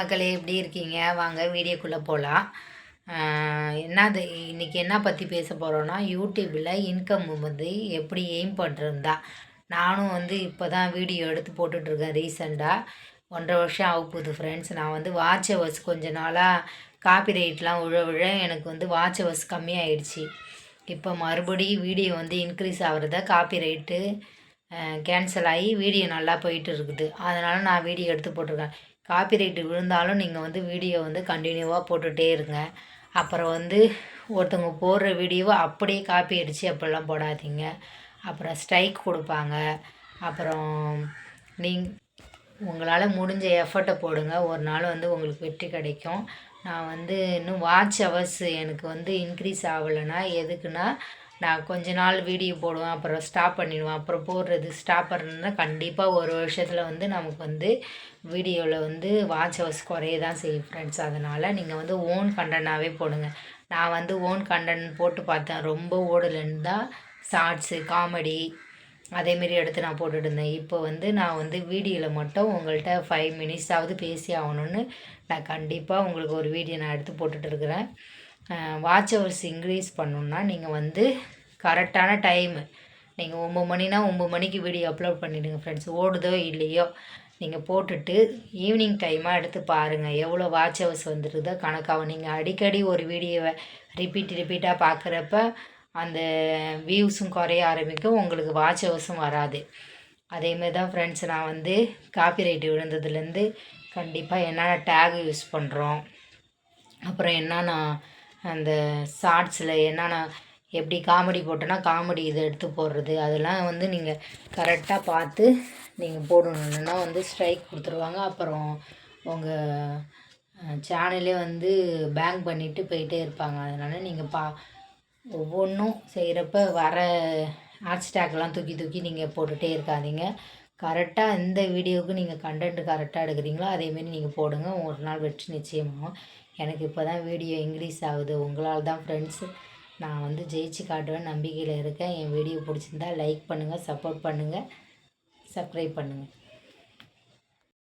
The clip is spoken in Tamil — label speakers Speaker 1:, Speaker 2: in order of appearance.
Speaker 1: மக்களே எப்படி இருக்கீங்க? வாங்க வீடியோக்குள்ளே போகலாம் என்னது இன்றைக்கி என்ன பற்றி பேச போகிறோன்னா யூடியூப்பில் இன்கம் வந்து எப்படி எய்ம் பண்ணுறதா நானும் வந்து இப்போ தான் வீடியோ எடுத்து போட்டுட்ருக்கேன் ரீசெண்டாக ஒன்றரை வருஷம் ஆக போகுது ஃப்ரெண்ட்ஸ் நான் வந்து வாட்ச் ஹவர்ஸ் கொஞ்ச நாளாக காப்பி ரைட்லாம் உழ விழ எனக்கு வந்து வாட்ச் ஹவர்ஸ் கம்மியாயிடுச்சு. இப்போ மறுபடியும் வீடியோ வந்து இன்க்ரீஸ் ஆகிறத காப்பி ரைட்டு கேன்சல் ஆகி வீடியோ நல்லா போயிட்டு இருக்குது. அதனால் நான் வீடியோ எடுத்து போட்டிருக்கேன். காப்பிரைட்டு விழுந்தாலும் நீங்கள் வந்து வீடியோ வந்து கண்டினியூவாக போட்டுகிட்டே இருங்க. அப்புறம் வந்து ஒருத்தவங்க போடுற வீடியோவை அப்படியே காப்பி அடித்து அப்படிலாம் போடாதீங்க. அப்புறம் ஸ்ட்ரைக் கொடுப்பாங்க. அப்புறம் நீங் உங்களால் முடிஞ்ச எஃபர்ட்டை போடுங்க. ஒரு நாள் வந்து உங்களுக்கு வெற்றி கிடைக்கும். நான் வந்து இன்னும் வாட்ச் ஹவர்ஸ் எனக்கு வந்து இன்க்ரீஸ் ஆகலைன்னா எதுக்குன்னா நான் கொஞ்ச நாள் வீடியோ போடுவேன் அப்புறம் ஸ்டாப் பண்ணிடுவேன் அப்புறம் போடுறது ஸ்டாப் பண்ணுறதுனா கண்டிப்பாக ஒரு வருஷத்தில் வந்து நமக்கு வந்து வீடியோவில் வந்து வாட்ச் ஹவர்ஸ் குறைய தான் செய்யும் ஃப்ரெண்ட்ஸ் அதனால் நீங்கள் வந்து ஓன் கண்டனாகவே போடுங்க. நான் வந்து ஓன் கண்டென்ட் போட்டு பார்த்தேன். ரொம்ப ஓடலன்னு தான் ஷார்ட்ஸு காமெடி அதேமாரி எடுத்து நான் போட்டுட்டு இருந்தேன். இப்போ வந்து நான் வந்து வீடியோவில் மட்டும் உங்கள்கிட்ட ஃபைவ் மினிட்ஸாவது பேசி ஆகணுன்னு நான் கண்டிப்பாக உங்களுக்கு ஒரு வீடியோ நான் எடுத்து போட்டுட்ருக்குறேன் வாட்ச் ஹவர்ஸ் இன்க்ரீஸ் பண்ணணுன்னா நீங்கள் வந்து கரெக்டான டைமு நீங்கள் ஒம்பது மணினா ஒம்பது மணிக்கு வீடியோ அப்லோட் பண்ணிவிடுங்க ஃப்ரெண்ட்ஸ் ஓடுதோ இல்லையோ நீங்கள் போட்டுட்டு ஈவினிங் டைமாக எடுத்து பாருங்கள் எவ்வளோ வாட்ச் ஹவர்ஸ் வந்துருக்குதோ கணக்காகும் நீங்கள் அடிக்கடி ஒரு வீடியோவை ரிப்பீட் ரிப்பீட்டாக பார்க்குறப்ப அந்த வியூஸும் குறைய ஆரம்பிக்கும். உங்களுக்கு வாட்ச் ஹவர்ஸும் வராது. அதேமாரி தான் ஃப்ரெண்ட்ஸ் நான் வந்து காப்பி ரைட்டு விழுந்ததுலேருந்து கண்டிப்பாக என்னென்ன டேக் யூஸ் பண்ணுறோம் அப்புறம் என்னென்ன அந்த ஷார்ட்ஸில் என்னென்ன எப்படி காமெடி போட்டோன்னா காமெடி இதை எடுத்து போடுறது. அதெல்லாம் வந்து நீங்கள் கரெக்டாக பார்த்து நீங்கள் போடணுன்னா வந்து ஸ்ட்ரைக் கொடுத்துருவாங்க. அப்புறம் உங்கள் சேனலே வந்து பேங்க் பண்ணிவிட்டு போயிட்டே இருப்பாங்க. அதனால் நீங்கள் பா ஒவ்வொன்றும் செய்கிறப்ப வர ஹேஷ்டேக்லாம் தூக்கி தூக்கி நீங்கள் போட்டுகிட்டே இருக்காதீங்க. கரெக்டாக எந்த வீடியோவுக்கு நீங்கள் கண்டென்ட் கரெக்டாக எடுக்கிறீங்களோ அதேமாரி நீங்கள் போடுங்க. ஒரு நாள் வெற்றி நிச்சயமாகும். எனக்கு இப்போ தான் வீடியோ இன்க்ரீஸ் ஆகுது. உங்களால் தான் ஃப்ரெண்ட்ஸு நான் வந்து ஜெயிச்சு காட்டுவேன் நம்பிக்கையில் இருக்கேன். என் வீடியோ பிடிச்சிருந்தா லைக் பண்ணுங்கள் சப்போர்ட் பண்ணுங்கள் சப்ஸ்கிரைப் பண்ணுங்கள்